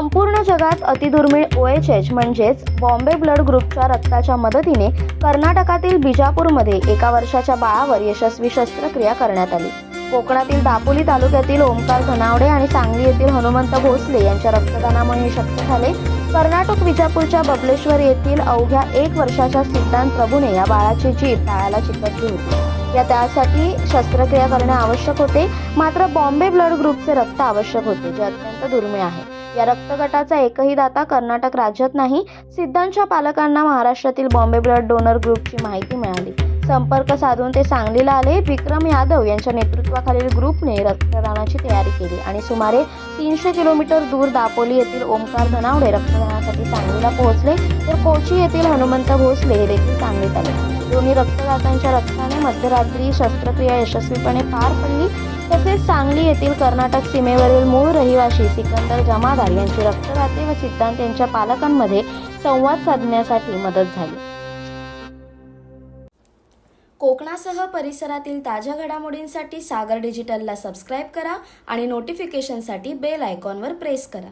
संपूर्ण जगात अतिदुर्मिळ O H H म्हणजेच बॉम्बे ब्लड ग्रुपच्या रक्ताच्या मदतीने कर्नाटकातील बिजापूरमध्ये एका वर्षाच्या बाळावर यशस्वी शस्त्रक्रिया करण्यात आली. कोकणातील दापोली तालुक्यातील ओमकार धनावडे आणि सांगली येथील हनुमंत भोसले यांच्या रक्तदानामुळे हे शक्य झाले. कर्नाटक विजापूरच्या बबलेश्वर येथील अवघ्या एक वर्षाच्या सिद्धांत प्रभूने या बाळाची जीभ टाळायला चिकटली होती या त्यासाठी शस्त्रक्रिया करणे आवश्यक होते. मात्र बॉम्बे ब्लड ग्रुपचे रक्त आवश्यक होते जे अत्यंत दुर्मिळ आहे. या रक्तगटाचा एकही दाता कर्नाटक राज्यात नाही. सिद्धांच्या पालकांना महाराष्ट्रातील बॉम्बे ब्लड डोनर ग्रुपची माहिती मिळाली. संपर्क साधून ते सांगलीला आले. विक्रम यादव यांच्या नेतृत्वाखालील ग्रुपने रक्तदानाची तयारी केली आणि सुमारे तीनशे किलोमीटर दूर दापोली येथील ओमकार धनावडे रक्तदानासाठी सांगलीला पोहोचले. तर कोची येथील हनुमंत भोसले हे देखील सांगलीत आले. दोन्ही रक्तदात्यांच्या रक्ताने मध्यरात्री शस्त्रक्रिया यशस्वीपणे पार पडली. तसेच सांगली येथील कर्नाटक सीमेवरील मूळ रहिवासी सिकंदर जमादार यांची रक्तदाते व सिद्धांत यांच्या पालकांमध्ये संवाद साधण्यासाठी मदत झाली. कोकणासह परिसरातील ताज्या घडामोडींसाठी सागर डिजिटलला सबस्क्राईब करा आणि नोटिफिकेशनसाठी बेल आयकॉनवर प्रेस करा.